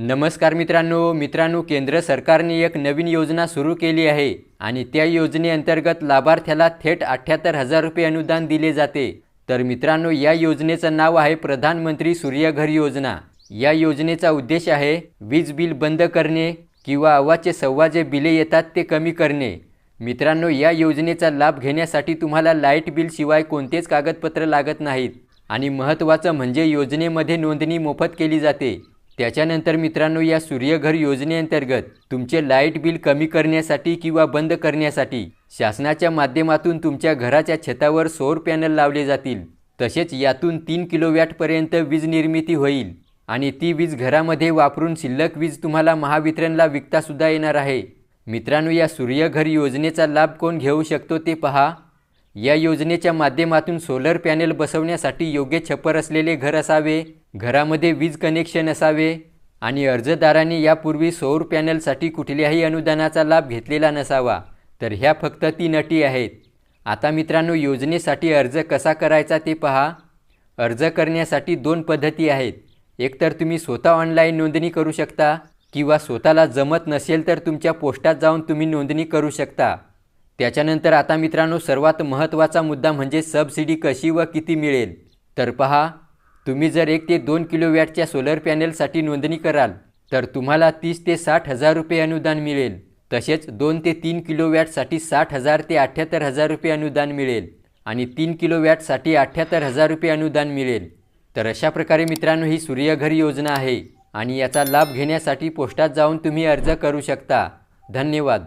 नमस्कार मित्रांनो मित्रांनो केंद्र सरकारने एक नवीन योजना सुरू केली आहे आणि त्या योजनेअंतर्गत लाभार्थ्याला थेट अठ्ठ्याहत्तर हजार रुपये अनुदान दिले जाते. तर मित्रांनो या योजनेचं नाव आहे प्रधानमंत्री सूर्यघर योजना. या योजनेचा उद्देश आहे वीज बिल बंद करणे किंवा आवाजचे सव्वा जे बिले येतात ते कमी करणे. मित्रांनो या योजनेचा लाभ घेण्यासाठी तुम्हाला लाइट बिल शिवाय कोणतेच कागदपत्र लागत नाहीत. आणि महत्त्वाचं म्हणजे योजनेमध्ये नोंदणी मोफत केली जाते. त्याच्यानंतर मित्रांनो या सूर्यघर योजनेअंतर्गत तुमचे लाइट बिल कमी करण्यासाठी किंवा बंद करण्यासाठी शासनाच्या माध्यमातून तुमच्या घराच्या छतावर सौर पॅनल लावले जातील. तसेच यातून तीन किलोवॅटपर्यंत वीज निर्मिती होईल आणि ती वीज घरामध्ये वापरून शिल्लक वीज तुम्हाला महावितरणला विकतासुद्धा येणार आहे. मित्रांनो या सूर्यघर योजनेचा लाभ कोण घेऊ शकतो ते पहा. या योजनेच्या माध्यमातून सोलर पॅनेल बसवण्यासाठी योग्य छप्पर असलेले घर असावे घरामध्ये वीज कनेक्शन असावे आणि अर्जदारांनी यापूर्वी सौर पॅनलसाठी कुठल्याही अनुदानाचा लाभ घेतलेला नसावा तर ह्या फक्त तीन अटी आहेत. आता मित्रांनो योजनेसाठी अर्ज कसा करायचा ते पहा. अर्ज करण्यासाठी दोन पद्धती आहेत. एकतर तुम्ही स्वतः ऑनलाईन नोंदणी करू शकता किंवा स्वतःला जमत नसेल तर तुमच्या पोस्टात जाऊन तुम्ही नोंदणी करू शकता. त्याच्यानंतर आता मित्रांनो सर्वात महत्त्वाचा मुद्दा म्हणजे सबसिडी कशी व किती मिळेल? तर पहा तुम्ही जर एक ते दोन किलोवॅटच्या सोलर पॅनेलसाठी नोंदणी कराल तर तुम्हाला तीस ते साठ हजार रुपये अनुदान मिळेल. तसेच दोन ते तीन किलोवॅटसाठी साठ हजार ते अठ्ठ्याहत्तर हजार रुपये अनुदान मिळेल आणि तीन किलोवॅटसाठी अठ्ठ्याहत्तर हजार रुपये अनुदान मिळेल. तर अशा प्रकारे मित्रांनो ही सूर्यघर योजना आहे आणि याचा लाभ घेण्यासाठी पोस्टात जाऊन तुम्ही अर्ज करू शकता. धन्यवाद.